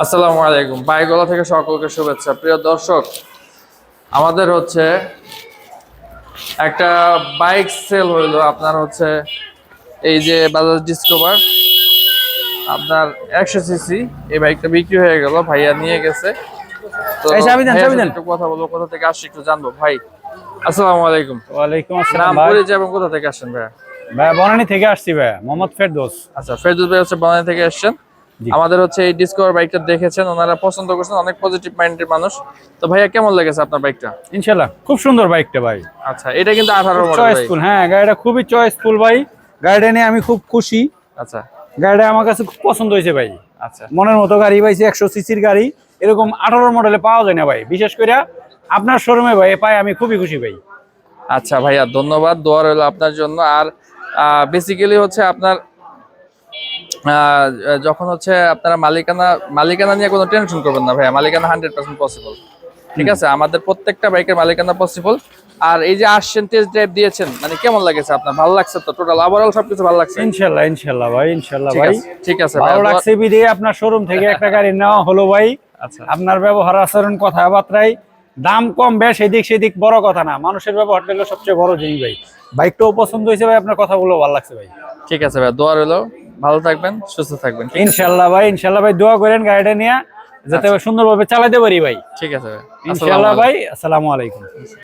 আসসালামু আলাইকুম। বাইগলা থেকে সকলকে শুভেচ্ছা। প্রিয় দর্শক আমাদের হচ্ছে একটা বাইক সেল হইল আপনার হচ্ছে এই যে বাজাজ ডিসকভার। আপনার একশো সিসি এই বাইকটা বিক্রি হয়ে গেল ভাইয়া নিয়ে গেছে। কথা বলব কোথা থেকে আসছি একটু জানব। ভাই আসসালামু আলাইকুম। ওয়ালাইকুম আসসালাম পরিচয় এবং কোথা থেকে আসছেন ভাইয়া? ভাই বনানী থেকে আসছি ভাই মোহাম্মদ ফেরদৌস। আচ্ছা ফেরদুল ভাই হচ্ছে বানানি থেকে এসেছেন জি। আমাদের হচ্ছে এই ডিসকভার বাইকটা দেখেছেন ওনারা পছন্দ করছেন অনেক পজিটিভ মাইন্ডের মানুষ। তো ভাইয়া কেমন লেগেছে আপনার বাইকটা ইনশাল্লাহ খুব সুন্দর বাইকটা ভাই। আচ্ছা এটা কিন্তু আঠারো চয়েসফুল হ্যাঁ গাড়িটা খুবই চয়েসফুল ভাই। গাড়িটা নিয়ে আমি খুব খুশি। আচ্ছা। গাড়িটা আমার কাছে খুব পছন্দ হয়েছে ভাই। আচ্ছা। মনের মতো গাড়ি পাইছে একশো সিসির গাড়ি এরকম আঠারো মডেলে পাওয়া যায় না ভাই। বিশেষ করে আপনার শোরুমে ভাই পাই আমি খুবই খুশি ভাই। আচ্ছা ভাইয়া ধন্যবাদ। দোয়া রইল আপনার জন্য। আর বেসিক্যালি হচ্ছে আপনার যখন হচ্ছে আপনারা মালিকানা মালিকানা নিয়ে কোনো টেনশন করবেন না ভাইয়া মালিকানা হান্ড্রেড পার্সেন্ট পসিবল ঠিক আছে? আমাদের প্রত্যেকটা বাইকের মালিকানা পসিবল আর এই যে আসছেন টেস্ট ড্রাইভ দিয়েছেন মানে কেমন লাগেছে আপনার? ভালো লাগছে তো টোটাল ওভারঅল সবকিছু ভালো লাগছে? ইনশাল্লাহ ইনশাল্লাহ ভাই ইনশাল্লাহ ঠিক ভাই। ঠিক আছে ভালো লাগছে বিধে আপনার শোরুম থেকে একটা গাড়ি নেওয়া হলো ভাই। আচ্ছা। আপনার ব্যবহার আচরণ কথাবার্তায় দাম কম বেশ এদিক সেদিক বড় কথা না। মানুষের ব্যবহার হলো সবচেয়ে বড় জিনিস ভাই। বাইকটাও পছন্দ হয়েছে ভাই আপনার কথাগুলো ভালো লাগছে ভাই। ঠিক আছে ভাই দোয়া রইল। ভালো থাকবেন সুস্থ থাকবেন। ইনশাল্লাহ ভাই ইনশাল্লাহ ভাই দোয়া করেন গাড়িটা নিয়ে যাতে সুন্দরভাবে চালাতে পারি ভাই। ঠিক আছে ইনশাল্লাহ ভাই আসসালামু আলাইকুম।